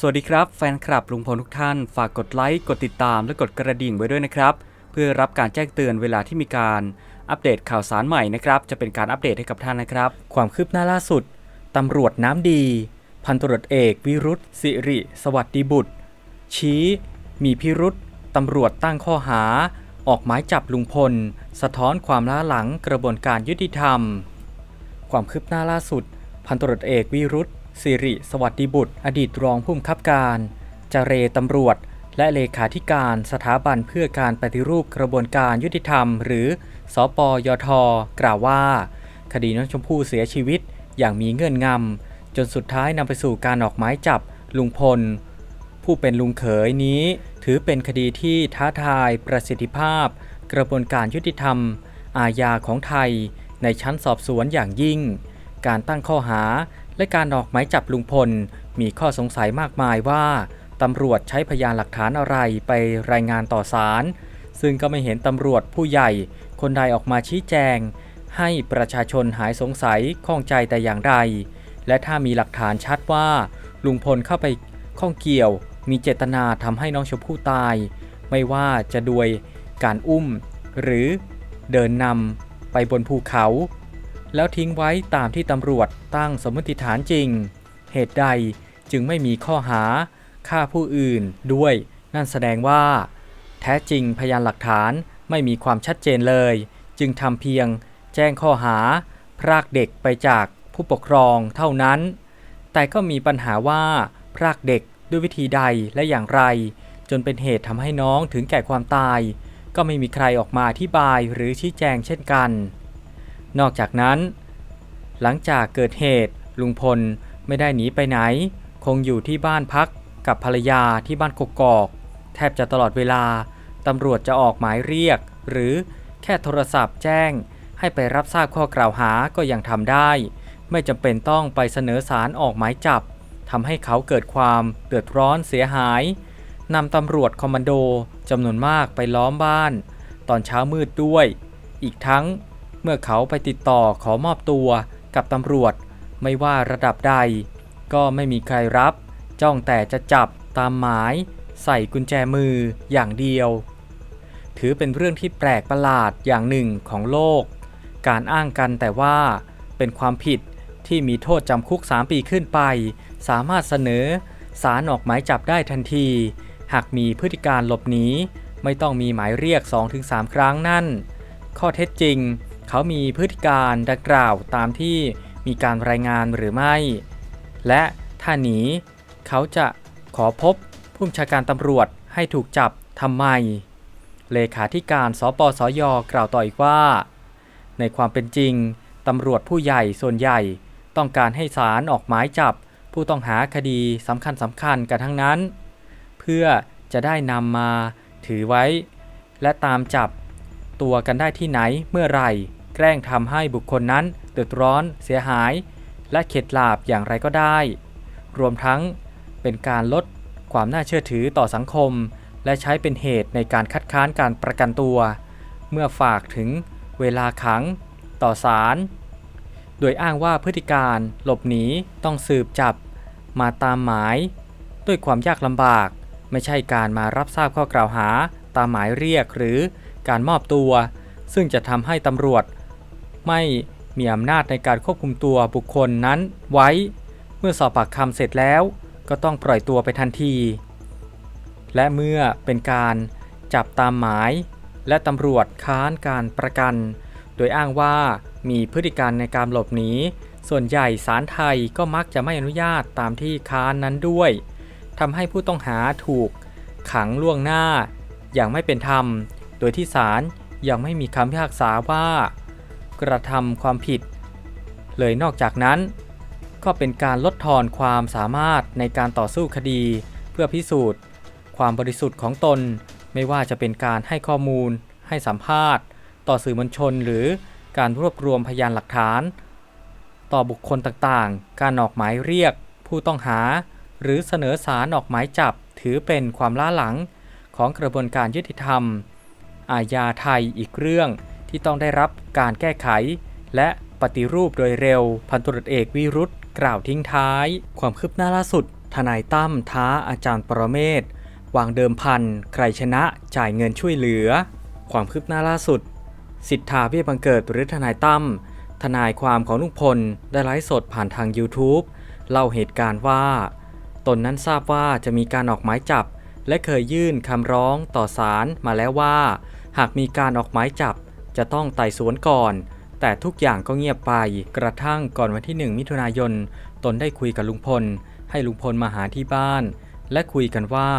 สวัสดีครับแฟนคลับลุงพลทุกท่าน ฝากกดไลค์ กดติดตามและกดกระดิ่งไว้ด้วยนะครับ เพื่อรับการแจ้งเตือนเวลาที่มีการอัปเดตข่าวสารใหม่นะครับ จะเป็นการอัปเดตให้กับท่านนะครับ ความคืบหน้าล่าสุดตำรวจน้ำดี พันตำรวจเอก วิรุธสิริ สวัสดิบุตร ชี้ มีพิรุษตำรวจตั้งข้อหา ออกหมายจับลุงพล สะท้อนความล้าหลังกระบวนการยุติธรรม ความคืบหน้าล่าสุด พันตำรวจเอกวิรุธ สิริสวัสดิบุตร อดีตรองผู้บังคับการเจเรตำรวจ และเลขาธิการสถาบันเพื่อการปฏิรูปกระบวนการยุติธรรม หรือ สปยท กล่าวว่า คดีน้องชมพู่เสียชีวิตอย่างมีเงื่อนงำ จนสุดท้ายนำไปสู่การออกหมายจับลุงพล ผู้เป็นลุงเขยนี้ ถือเป็นคดีที่ท้าทายประสิทธิภาพ กระบวนการยุติธรรม อาญาของไทย ในชั้นสอบสวนอย่างยิ่ง การตั้งข้อหา และการออกหมายจับลุงพล มีข้อสงสัยมากมายว่าตำรวจใช้พยานหลักฐานอะไรไปรายงานต่อศาลซึ่งก็ไม่เห็นตำรวจผู้ใหญ่ คนใดออกมาชี้แจง ให้ประชาชนหายสงสัยข้องใจแต่อย่างใด และถ้ามีหลักฐานชัดว่า ลุงพลเข้าไปข้องเกี่ยว มีเจตนาทำให้น้องชมพู่ตาย ไม่ว่าจะด้วยการอุ้ม หรือเดินนำไปบนภูเขา แล้วทิ้งไว้ตามที่ตำรวจตั้งสมมติฐานจริง เหตุใดจึงไม่มีข้อหาฆ่าผู้อื่นด้วย นั่นแสดงว่า แท้จริงพยานหลักฐานไม่มีความชัดเจนเลย จึงทำเพียงแจ้งข้อหา พรากเด็กไปจากผู้ปกครองเท่านั้น แต่ก็มีปัญหาว่า พรากเด็กด้วยวิธีใดและอย่างไร จนเป็นเหตุทำให้น้องถึงแก่ความตาย ก็ไม่มีใครออกมาอธิบายหรือชี้แจงเช่นกัน นอกจากนั้น หลังจากเกิดเหตุลุงพลไม่ได้หนีไปไหน คงอยู่ที่บ้านพักกับภรรยาที่บ้านกกอก แทบจะตลอดเวลา ตำรวจจะออกหมายเรียก หรือแค่โทรศัพท์แจ้ง ให้ไปรับทราบข้อกล่าวหาก็ยังทำได้ ไม่จำเป็นต้องไปเสนอสารออกหมายจับทำให้เขาเกิดความเดือดร้อนเสียหายนำตำรวจคอมมานโดจำนวนมากไปล้อมบ้าน ตอนเช้ามืดด้วย อีกทั้ง มื่อเขาไปติดต่อขอมอบตัวกับตำรวจ ไม่ว่าระดับใด ก็ไม่มีใครรับ จ้องแต่จะจับตามหมาย ใส่กุญแจมืออย่างเดียว ถือเป็นเรื่องที่แปลกประหลาดอย่างหนึ่งของโลก การอ้างกันแต่ว่าเป็นความผิดที่มีโทษจำคุก 3 ปีขึ้นไป สามารถเสนอสารออกหมายจับได้ทันที หากมีพฤติการหลบหนีไม่ต้องมีหมายเรียก 2-3 ครั้งนั่น ข้อเท็จจริง เขามีพฤติการดังกล่าวตามที่มีการรายงานหรือไม่ และถ้าหนี เขาจะขอพบผู้บัญชาการตำรวจให้ถูกจับทำไม เลขาธิการสปสยกล่าวต่ออีกว่า ในความเป็นจริงตำรวจผู้ใหญ่ส่วนใหญ่ ต้องการให้ศาลออกหมายจับ ผู้ต้องหาคดีสำคัญสำคัญกันทั้งนั้น เพื่อจะได้นำมาถือไว้ และตามจับตัวกันได้ที่ไหนเมื่อไหร่ แกล้งทำให้บุคคลนั้นเดือดร้อน เสียหาย และเข็ดหลาบอย่างไรก็ได้ รวมทั้งเป็นการลดความน่าเชื่อถือต่อสังคม และใช้เป็นเหตุในการคัดค้านการประกันตัว เมื่อฝากถึงเวลาขัง ต่อศาลโดยอ้างว่าพฤติการหลบหนีต้องสืบจับมาตามหมาย ด้วยความยากลำบาก ไม่ใช่การมารับทราบข้อกล่าวหา ตามหมายเรียกหรือการมอบตัว ซึ่งจะทำให้ตำรวจ ไม่มีอำนาจในการควบคุมตัวบุคคลนั้นไว้ เมื่อสอบปากคำเสร็จแล้ว ก็ต้องปล่อยตัวไปทันที และเมื่อเป็นการจับตามหมาย และตำรวจค้านการประกัน โดยอ้างว่ามีพฤติการในการหลบหนี ส่วนใหญ่ศาลไทยก็มักจะไม่อนุญาตตามที่ค้านนั้นด้วยทำให้ผู้ต้องหาถูกขังล่วงหน้า อย่างไม่เป็นธรรม โดยที่ศาลยังไม่มีคำพิพากษาว่า กระทำความผิด เลยนอกจากนั้น ก็เป็นการลดทอนความสามารถในการต่อสู้คดี เพื่อพิสูจน์ ความบริสุทธิ์ของตน ไม่ว่าจะเป็นการให้ข้อมูล ให้สัมภาษณ์ ต่อสื่อมวลชนหรือการรวบรวมพยานหลักฐาน ต่อบุคคลต่างๆ การออกหมายเรียก ผู้ต้องหา หรือเสนอสารออกหมายจับถือเป็นความล้าหลังของกระบวนการยุติธรรม อาญาไทยอีกเรื่อง ที่ต้องได้รับการแก้ไข และปฏิรูปโดยเร็ว พันตุรวจเอกวิรุธกล่าวทิ้งท้าย ความคืบหน้าล่าสุด ทนายตั้มท้าอาจารย์ปรเมศวางเดิมพัน ใครชนะจ่ายเงินช่วยเหลือ ความคืบหน้าล่าสุด สิทธาเบี้ยบังเกิดหรือทนายตั้มทนายความของลุงพลได้ไลฟ์สดผ่านทาง YouTube เล่าเหตุการณ์ว่า ตนนั้นทราบว่าจะมีการออกหมายจับ และเคยยื่นคำร้องต่อศาลมาแล้วว่า หากมีการออกหมายจับ จะต้องไต่สวนก่อน แต่ทุกอย่างก็เงียบไป กระทั่งก่อนวันที่ 1 มิถุนายน ตนได้คุยกับลุงพล ให้ลุงพลมาหาที่บ้าน และคุยกันว่า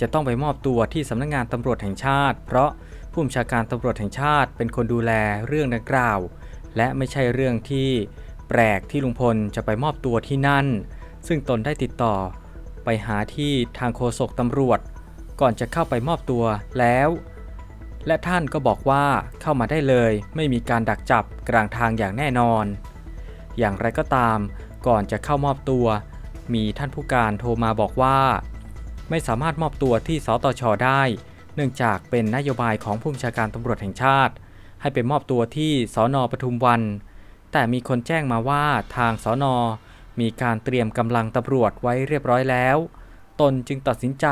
จะต้องไปมอบตัวที่สำนักงานตำรวจแห่งชาติ เพราะผู้บัญชาการตำรวจแห่งชาติเป็นคนดูแลเรื่องดังกล่าว และไม่ใช่เรื่องที่แปลกที่ลุงพลจะไปมอบตัวที่นั่น ซึ่งตนได้ติดต่อ ไปหาที่ทางโฆษกตำรวจ ก่อนจะเข้าไปมอบตัวแล้ว และท่านก็บอกว่าเข้ามาได้เลยไม่มีการดักจับกลางทางอย่างแน่นอน อย่างไรก็ตามก่อนจะเข้ามอบตัว มีท่านผู้การโทรมาบอกว่า ไม่สามารถมอบตัวที่สตชได้ เนื่องจากเป็นนโยบายของผู้บัญชาการตำรวจแห่งชาติ ให้ไปมอบตัวที่สอนอปทุมวัน แต่มีคนแจ้งมาว่าทางสอนอมีการเตรียมกำลังตำรวจไว้เรียบร้อยแล้ว ตนจึงตัดสินใจ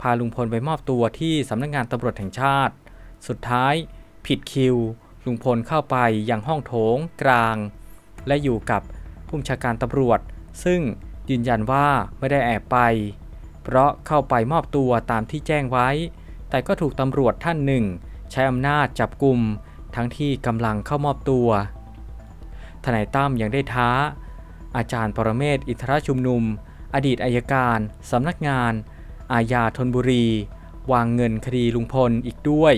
พาลุงพลไปมอบตัวที่สำนักงานตำรวจแห่งชาติ สุดท้ายผิดคิว ลุงพลเข้าไปยังห้องโถงกลาง และอยู่กับผู้บัญชาการตำรวจ ซึ่งยืนยันว่าไม่ได้แอบไป เพราะเข้าไปมอบตัวตามที่แจ้งไว้ แต่ก็ถูกตำรวจท่านหนึ่ง ใช้อำนาจจับกลุ่มทั้งที่กำลังเข้ามอบตัว ทนายตั้มยังได้ท้า อาจารย์ปรเมศอินทรชุมนุม อดีตอายการสำนักงาน อาญาธนบุรี วางเงินคดีลุงพลอีกด้วย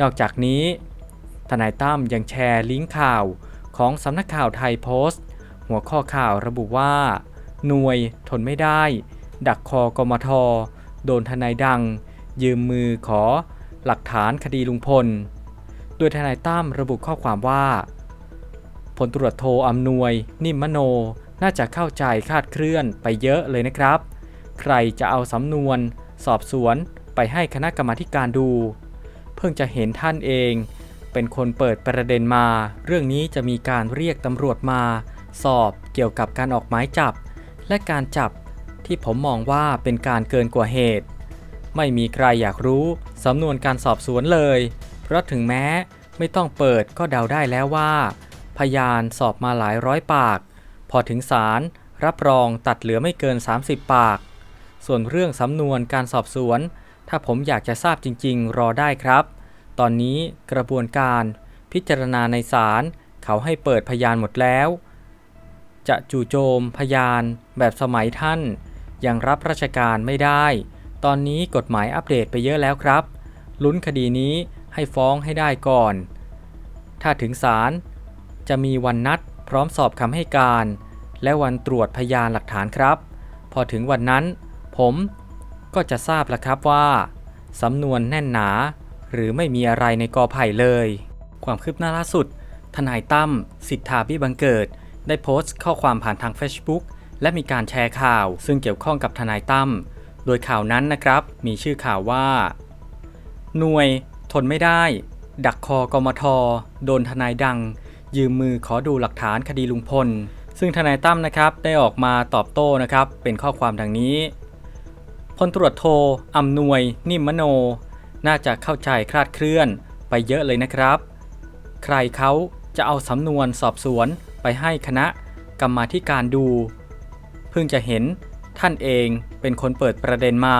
นอกจากนี้ ทนายตั้มยังแชร์ลิงก์ข่าวของสำนักข่าวไทยโพสต์ หัวข้อข่าวระบุว่า หน่วยทนไม่ได้ ดักคอกมท โดนทนายดัง ยืมมือขอ หลักฐานคดีลุงพล โดยทนายตั้มระบุข้อความว่าพลตรวจโทอำนวย นิมมโน น่าจะเข้าใจคาดเคลื่อนไปเยอะเลยนะครับ ใครจะเอาสำนวน สอบสวนไปให้คณะกรรมาธิการดู เพิ่งจะเห็นท่านเอง เป็นคนเปิดประเด็นมา เรื่องนี้จะมีการเรียกตำรวจมา สอบเกี่ยวกับการออกหมายจับ และการจับที่ผมมองว่าเป็นการเกินกว่าเหตุ ไม่มีใครอยากรู้สำนวนการสอบสวนเลย เพราะถึงแม้ไม่ต้องเปิดก็เดาได้แล้วว่า พยานสอบมาหลายร้อยปาก พอถึงศาลรับรองตัดเหลือไม่เกิน 30 ปาก ส่วนเรื่องสำนวนการสอบสวน ถ้าผมอยากจะทราบจริง ๆ รอได้ครับ ตอนนี้กระบวนการพิจารณาในศาลเขาให้เปิดพยานหมดแล้ว จะจู่โจมพยานแบบสมัยท่านยังรับราชการไม่ได้ ตอนนี้กฎหมายอัปเดตไปเยอะแล้วครับ ลุ้นคดีนี้ให้ฟ้องให้ได้ก่อน ถ้าถึงศาลจะมีวันนัดพร้อมสอบคำให้การ และวันตรวจพยานหลักฐานครับ พอถึงวันนั้น ผม ก็จะทราบแล้วครับว่าสำนวนแน่นหนา หรือไม่มีอะไรในกอไผ่เลย ความคืบหน้าล่าสุด ทนายตั้มสิทธาบี้บังเกิด ได้โพสต์ข้อความผ่านทาง Facebook และมีการแชร์ข่าว ซึ่งเกี่ยวข้องกับทนายตั้มโดยข่าวนั้นนะครับ มีชื่อข่าวว่า หน่วยทนไม่ได้ ดักคอกมท โดนทนายดัง ยืมมือขอดูหลักฐานคดีลุงพล ซึ่งทนายตั้มนะครับได้ออกมาตอบโต้นะครับ เป็นข้อความดังนี้ พลตรวจโทอำนวย นิมมโน น่าจะเข้าใจคลาดเคลื่อนไปเยอะเลยนะครับ ใครเขาจะเอาสำนวนสอบสวนไปให้คณะกรรมาการดู เพิ่งจะเห็นท่านเองเป็นคนเปิดประเด็นมา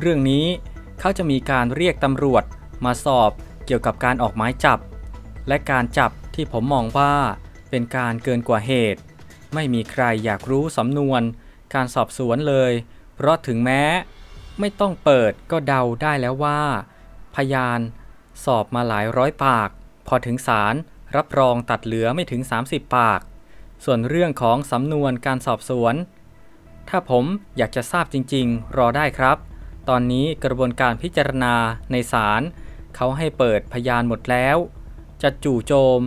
เรื่องนี้เขาจะมีการเรียกตำรวจมาสอบเกี่ยวกับการออกหมายจับ และการจับที่ผมมองว่าเป็นการเกินกว่าเหตุ ไม่มีใครอยากรู้สำนวนการสอบสวนเลย เพราะถึงแม้ไม่ต้องเปิดก็เดาได้แล้วว่า พยานสอบมาหลายร้อยปาก พอถึงศาลรับรองตัดเหลือไม่ถึง 30 ปาก ส่วนเรื่องของสำนวนการสอบสวน ถ้าผมอยากจะทราบจริง ๆ รอได้ครับ ตอนนี้กระบวนการพิจารณาในศาลเขาให้เปิดพยานหมดแล้ว จะจู่โจม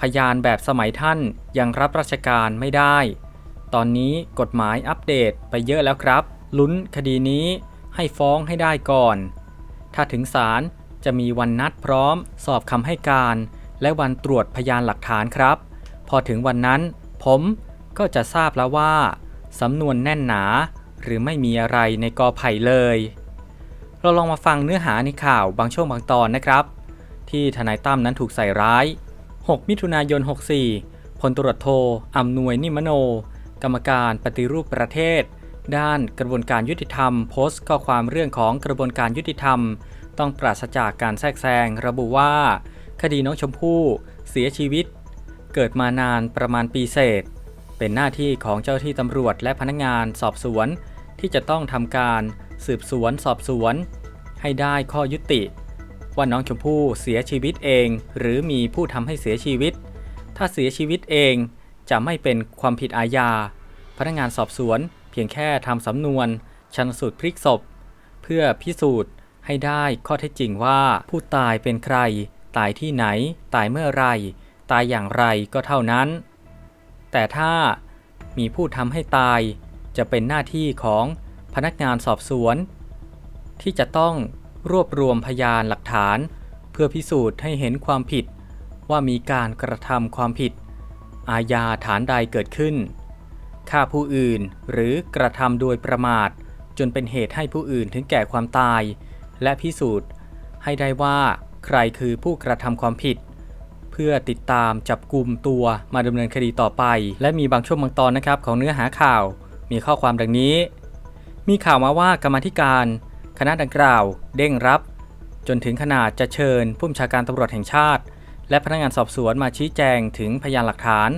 พยานแบบสมัยท่านยังรับราชการไม่ได้ ตอนนี้กฎหมายอัปเดตไปเยอะแล้วครับ ลุ้นคดีนี้ให้ฟ้องให้ได้ก่อน ถ้าถึงศาลจะมีวันนัดพร้อม สอบคำให้การ และวันตรวจพยานหลักฐานครับ พอถึงวันนั้น ผมก็จะทราบแล้วว่าสำนวนแน่นหนาหรือไม่มีอะไรในกอไผ่เลย เราลองมาฟังเนื้อหาในข่าวบางช่วงบางตอนนะครับ ที่ทนายตั้มนั้นถูกใส่ร้าย 6 มิถุนายน 64พลตรวจโทอำนวยนิมโน กรรมการปฏิรูปประเทศ ด้านกระบวนการยุติธรรม โพสต์ข้อความเรื่องของกระบวนการยุติธรรม ต้องปราศจากการแทรกแซง ระบุว่า คดีน้องชมพู่ เสียชีวิต เกิดมานานประมาณปีเศษ เป็นหน้าที่ของเจ้าที่ตำรวจและพนักงานสอบสวน ที่จะต้องทำการสืบสวนสอบสวน ให้ได้ข้อยุติ ว่าน้องชมพู่เสียชีวิตเอง หรือมีผู้ทำให้เสียชีวิต ถ้าเสียชีวิตเองจะไม่เป็นความผิดอาญา พนักงานสอบสวน เพียงแค่ทำสำนวนชันสูตรพลิกศพ เพื่อพิสูจน์ให้ได้ข้อเท็จจริงว่าผู้ตายเป็นใคร ตายที่ไหน ตายเมื่อไร ตายอย่างไรก็เท่านั้น แต่ถ้ามีผู้ทำให้ตายจะเป็นหน้าที่ของพนักงานสอบสวน ที่จะต้องรวบรวมพยานหลักฐาน เพื่อพิสูจน์ให้เห็นความผิดว่ามีการกระทำความผิด อาญาฐานใดเกิดขึ้น ฆ่าผู้อื่นหรือกระทำโดยประมาท จนเป็นเหตุให้ผู้อื่นถึงแก่ความตาย และพิสูจน์ ให้ได้ว่าใครคือผู้กระทำความผิด เพื่อติดตามจับกลุ่มตัวมาดำเนินคดีต่อไป และมีบางช่วงบางตอนนะครับของเนื้อหาข่าว มีข้อความดังนี้ มีข่าวมาว่ากรรมธิการ คณะดังกล่าว เด้งรับ จนถึงขนาดจะเชิญผู้บัญชาการตำรวจแห่งชาติ และพนักงานสอบสวนมาชี้แจงถึงพยานหลักฐาน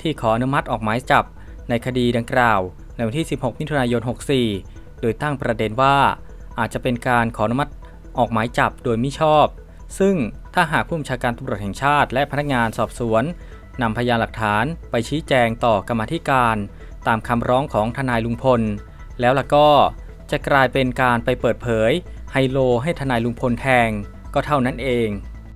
ที่ขออนุมัติออกหมายจับ ในคดีดังกล่าว ในวันที่ 16 มิถุนายน 64 โดยตั้งประเด็นว่า อาจจะเป็นการขออนุมัติออกหมายจับโดยมิชอบ ซึ่งถ้าหากผู้บัญชาการตำรวจแห่งชาติ และพนักงานสอบสวนนำพยานหลักฐานไปชี้แจงต่อกรรมธิการ ตามคำร้องของทนายลุงพล แล้วล่ะก็จะกลายเป็นการไปเปิดเผยไฮโลให้ทนายลุงพลแทงก็เท่านั้นเอง